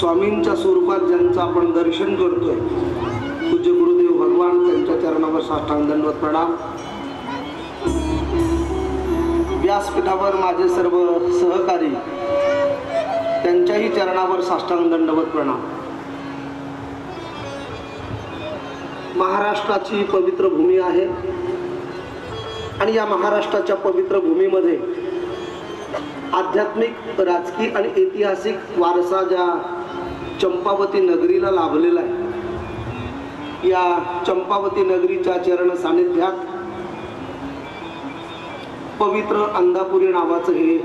स्वामींच्या स्वरूपात ज्यांचं आपण दर्शन करतोय पूज्य गुरुदेव भगवान त्यांच्या चरणावर साष्टांग दंडवत प्रणाम. व्यासपीठावर माझे सर्व सहकारी त्यांच्याही चरणावर साष्टांग दंडवत प्रणाम. महाराष्ट्राची पवित्र भूमी आहे आणि या महाराष्ट्राच्या पवित्र भूमीमध्ये आध्यात्मिक राजकीय आणि ऐतिहासिक वारसा ज्या चंपावती नगरीला लाभलेला आहे. या चंपावती नगरीच्या चरण सानिध्यात पवित्र अंधापुरी नावाचं हे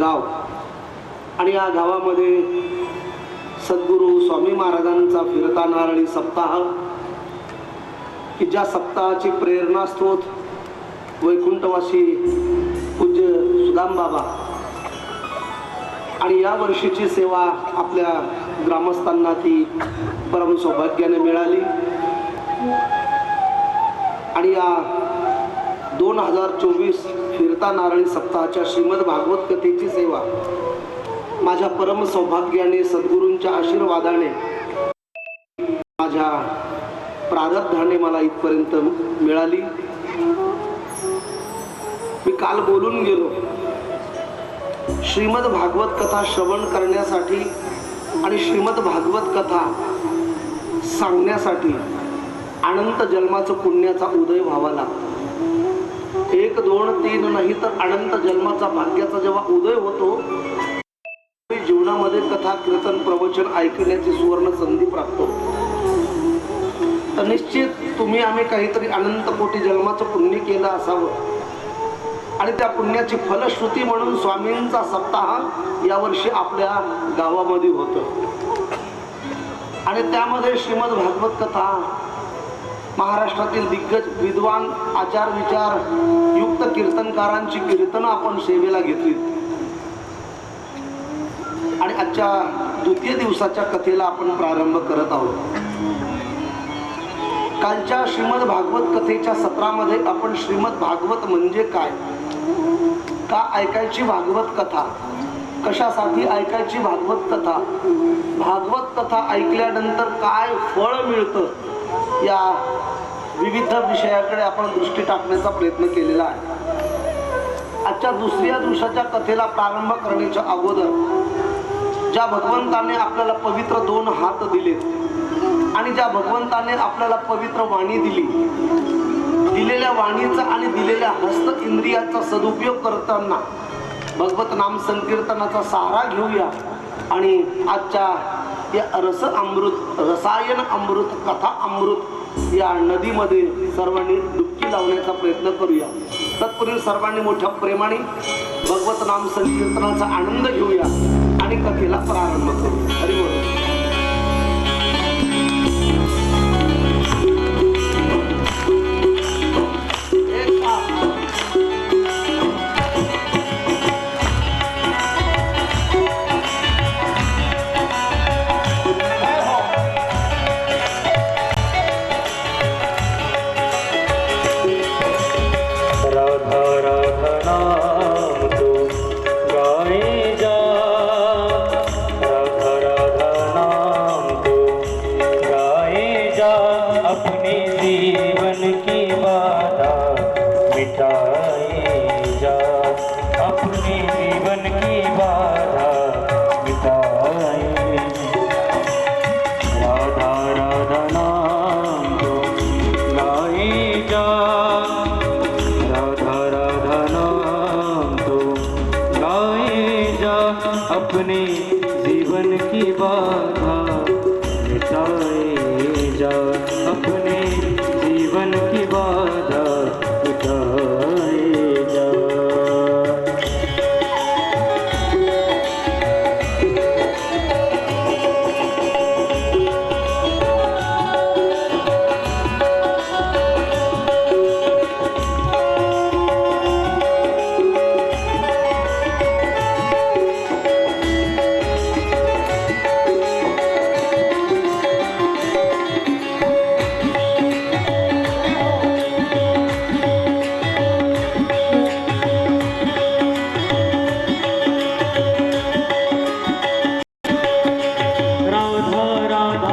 गाव आणि या गावामध्ये सद्गुरू स्वामी महाराजांचा फिरता नारळी सप्ताह की ज्या सप्ताहाची प्रेरणा स्त्रोत वैकुंठवासी पूज्य सुदाम बाबा आणि या वर्षीची सेवा आपल्या ग्रामस्थांना ती परम सौभाग्याने मिळाली. आणि या दोन हजार चोवीस फिरता नारळी सप्ताहाच्या श्रीमद भागवत कथेची सेवा माझ्या परम सौभाग्याने सद्गुरूंच्या आशीर्वादाने माझ्या प्रारब्धाने मला इथपर्यंत मिळाली. मी काल बोलून गेलो. श्रीमद भागवत कथा श्रवण करण्यासाठी आणि श्रीमद भागवत कथा सांगण्यासाठी अनंत जन्माचं पुण्याचा उदय व्हावा लागतो. एक दोन तीन नाही तर अनंत जन्माचा भाग्याचा जेव्हा उदय होतो जीवनामध्ये कथा कीर्तन प्रवचन ऐकण्याची सुवर्ण संधी प्राप्त होते. तर निश्चित तुम्ही आम्ही काहीतरी अनंत कोटी जन्माचं पुण्य केलं असावं. आणि त्या पुण्याची फलश्रुती म्हणून स्वामींचा सप्ताह यावर्षी आपल्या गावामध्ये होतो. आणि त्यामध्ये श्रीमद भागवत कथा महाराष्ट्रातील दिग्गज विद्वान आचार विचार युक्त कीर्तनकारांची कीर्तनं आपण सेवेला घेतली. आणि आजच्या द्वितीय दिवसाच्या कथेला आपण प्रारंभ करत आहोत. कालच्या श्रीमद भागवत कथेच्या सत्रामध्ये आपण श्रीमद भागवत म्हणजे काय? का ऐकायची भागवत कथा? कशासाठी ऐकायची भागवत कथा? भागवत कथा ऐकल्यानंतर काय फळ मिळतं? या विविध विषयाकडे आपण दृष्टी टाकण्याचा प्रयत्न केलेला आहे. आजच्या दुसऱ्या दिवसाच्या कथेला प्रारंभ करण्याच्या अगोदर ज्या भगवंताने आपल्याला पवित्र दोन हात दिले आणि ज्या भगवंताने आपल्याला पवित्र वाणी दिली दिलेल्या वाणीचा आणि दिलेल्या हस्त इंद्रियाचा सदुपयोग करताना भगवत नाम संकीर्तनाचा सहारा घेऊया. आणि आजच्या या रस अमृत रसायन अमृत कथा अमृत या नदीमध्ये सर्वांनी डुबकी लावण्याचा प्रयत्न करूया. तत्पूर्वी सर्वांनी मोठ्या प्रेमाने भगवत नाम संकीर्तनाचा आनंद घेऊया आणि कथेला प्रारंभ करू हरी जा। अपने जीवन की बाधा मिटाए राधा तो जा। राधा तो जा। अपने जीवन की बाधा जा। अपने da da